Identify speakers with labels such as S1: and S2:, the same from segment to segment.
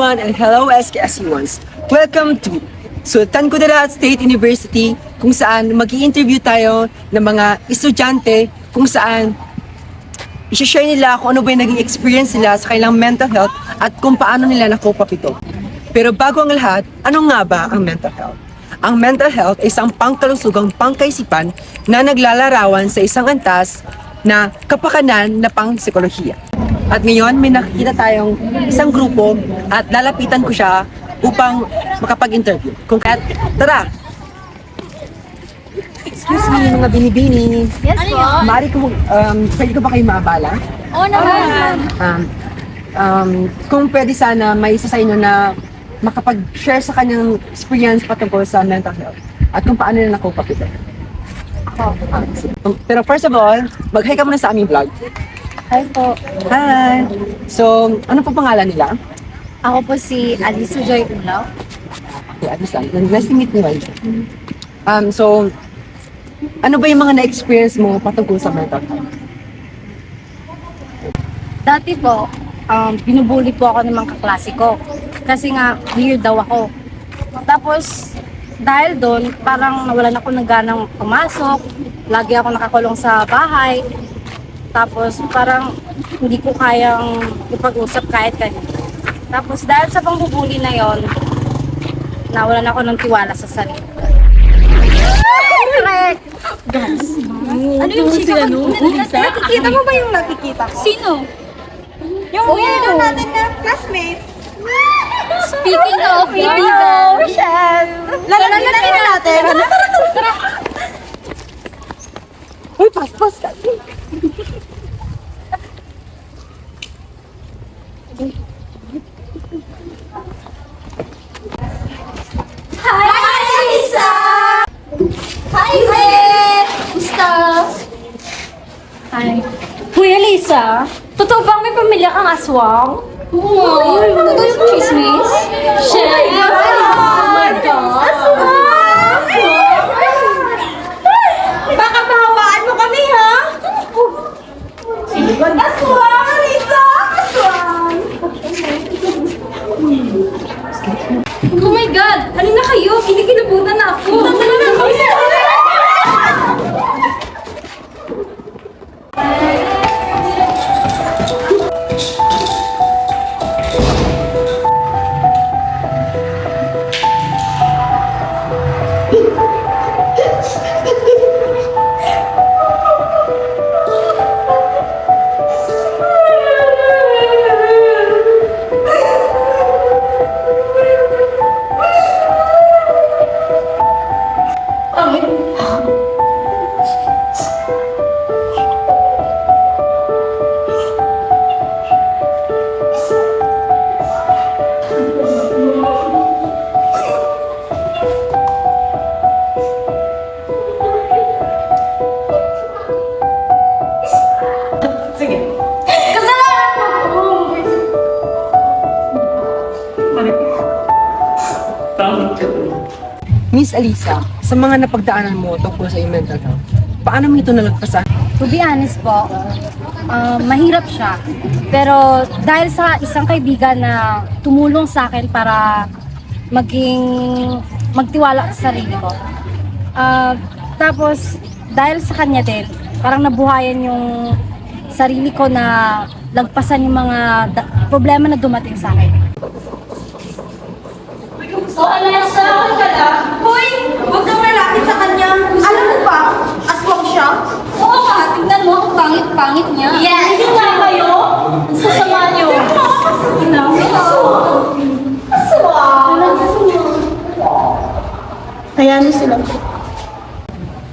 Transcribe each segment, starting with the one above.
S1: everyone and hello SKSU1s. Welcome to Sultan Kudarat State University kung saan mag interview tayo ng mga estudyante kung saan i-share nila kung ano ba yung naging experience nila sa kanilang mental health at kung paano nila nakope up ito. Pero bago ang lahat, ano nga ba ang mental health? Ang mental health ay isang pangkalusugang pangkaisipan na naglalarawan sa isang antas na kapakanan na pang psikolohiya. At ngayon, may nakikita tayong isang grupo at lalapitan ko siya upang makapag-interview. Kung kaya, tara! Excuse me, mga binibini.
S2: Yes po.
S1: Maaari ko, um, pwede ko ba kayo maabala?
S2: Oo naman.
S1: Um, um, kung pwede sana may isa sa inyo na makapag-share sa kanyang experience patungkol sa mental health at kung paano nila nakuha ito. Um, pero first of all, mag-hi ka muna sa aming vlog.
S2: Hi po.
S1: Hi! So, ano po pangalan nila?
S2: Ako po si Alice Joy Ulaw.
S1: Yeah, understand. Nice to meet you, Alice. Um, so, ano ba yung mga na-experience mo patungkol sa mental health?
S2: Dati po, um, binubuli po ako ng mga kaklase ko. Kasi nga, weird daw ako. Tapos, dahil doon, parang nawalan ako ng ganang pumasok. Lagi ako nakakulong sa bahay. Tapos, parang hindi ko kayang ipag-usap kahit kanina. Tapos, dahil sa pangbubuli na yon, nawalan ako ng tiwala sa sarili. Correct! Guys, ano yung chika ano? Nakikita mo ba yung nakikita ko? Sino? Yung weirdo natin na classmate. Speaking of kaibigan. Rochelle! Lalagyan natin.
S1: Uy, paspas ka!
S2: Hi, Lisa! Hi, Red! Gusto? Hi.
S3: Kuya Lisa, totoo bang may pamilya kang aswang?
S2: Oo. Totoo yung chismis?
S3: Shit! Oh my God! Baka mahawaan mo kami, ha? Aswang, Lisa! Aswang!
S2: Oh my God! Halina kayo! Kinikilabutan na ako! Tara na!
S1: Miss Alisa, sa mga napagdaanan mo tungkol sa iyong mental health, paano mo ito nalagpasan?
S2: To be honest po, um, mahirap siya. Pero dahil sa isang kaibigan na tumulong sa akin para maging magtiwala sa sarili ko. Ah, tapos dahil sa kanya din, parang nabuhayan yung sarili ko na lagpasan yung mga problema na dumating sa akin.
S3: So, Alessa, ako ka na? Hoy! Huwag kang lalapit sa kanya. Alam mo ba? Aswang siya?
S2: Oo ka, tignan mo ang pangit-pangit niya.
S3: Yes! Hindi nga kayo? Ang sasama niyo. Aswang! Hayaan niyo sila.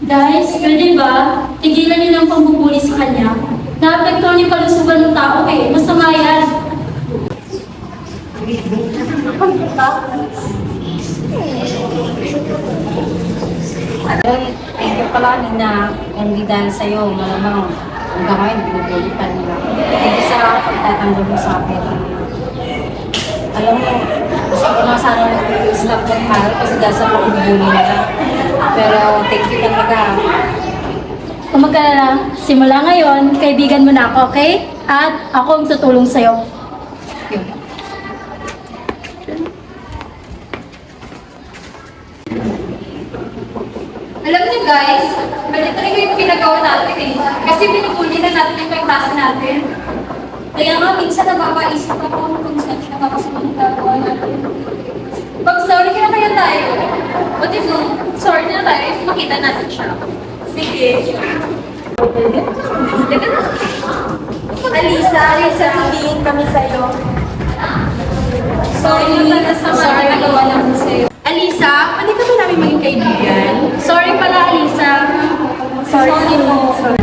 S4: Guys, pwede ba? Tigilan niyo ng pambubuli sa kanya. Naapektuhan yung kalusugan ng tao eh. Masama yan.
S2: Thank you pala na hindi dahil sa'yo, malamang hanggang ngayon binubuli pa nila. Thank you sa pagtatanggol mo sa akin. Alam mo, gusto ko na sana nag-stop ng mahal kasi dahil sa pag-bully nila. Pero thank you talaga.
S4: Magkalala, simula ngayon, kaibigan mo na ako, okay? At ako ang tutulong sa'yo.
S5: Alam niyo guys, ganito rin yung pinagawa natin eh. Kasi pinupuli na natin yung kaklase natin. Kaya nga, minsan napapaisip ako kung saan siya makasunod na gawa natin. Pag sorry na kaya tayo, what if sorry na tayo if makita natin siya? Sige.
S3: Alisa, Alisa, sabihin kami sa'yo.
S5: Sorry na talaga sa mga nagawa namin sa'yo.
S3: Alisa, pwede ka ba namin maging kaibigan?
S5: Sorry pala, Alisa.
S3: Sorry, po.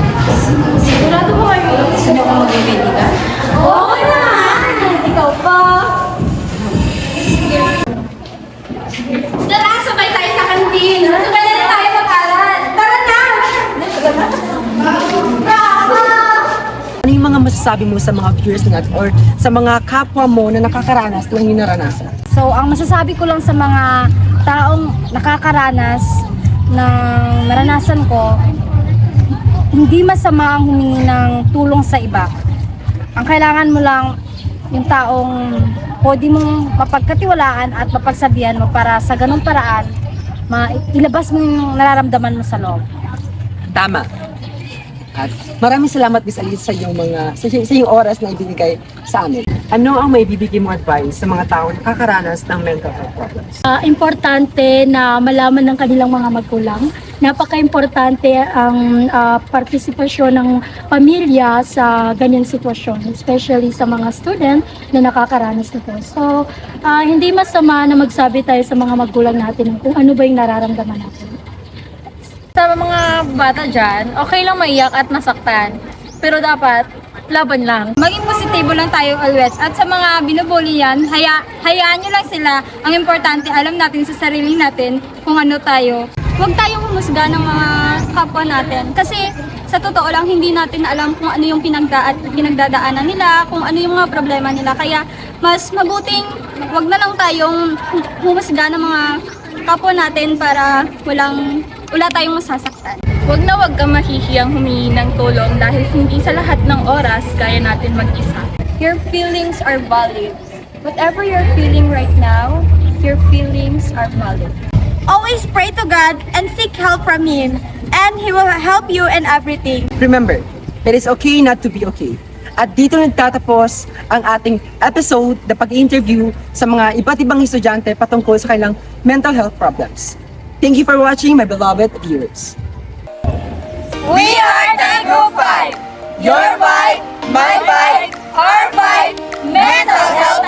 S1: Masasabi mo sa mga viewers natin or sa mga kapwa mo na nakakaranas ng yung naranasan?
S2: So, ang masasabi ko lang sa mga taong nakakaranas ng naranasan ko, hindi masama ang humingi ng tulong sa iba. Ang kailangan mo lang yung taong pwede mong mapagkatiwalaan at mapagsabihan mo para sa ganung paraan, ma ilabas mo yung nararamdaman mo sa loob.
S1: Tama. At maraming salamat Miss Alice sa iyong mga sa, sa iyong oras na ibinigay sa amin. Ano ang may bibigay mong advice sa mga tao na nakakaranas ng mental health problems?
S4: Ah, importante na malaman ng kanilang mga magulang. Napaka-importante ang ah, partisipasyon ng pamilya sa ganyang sitwasyon, especially sa mga student na nakakaranas nito. So, ah, hindi masama na magsabi tayo sa mga magulang natin kung ano ba yung nararamdaman natin.
S5: Sa mga bata dyan, okay lang maiyak at masaktan. Pero dapat, laban lang.
S3: Maging positibo lang tayo always. At sa mga binubuli yan, haya, hayaan nyo lang sila. Ang importante, alam natin sa sarili natin kung ano tayo. Huwag tayong humusga ng mga kapwa natin. Kasi sa totoo lang, hindi natin alam kung ano yung pinagda pinagdadaanan nila, kung ano yung mga problema nila. Kaya mas mabuting wag na lang tayong humusga ng mga kapwa natin para walang wala tayong masasaktan.
S5: Huwag na huwag kang mahihiyang humingi ng tulong dahil hindi sa lahat ng oras kaya natin mag-isa.
S3: Your feelings are valid. Whatever you're feeling right now, your feelings are valid. Always pray to God and seek help from Him, and He will help you in everything.
S1: Remember, it is okay not to be okay. At dito nagtatapos ang ating episode na pag-interview sa mga iba't ibang estudyante patungkol sa kanilang mental health problems. Thank you for watching, my beloved viewers.
S3: We are Tango 5! Your fight, my fight, our fight, mental health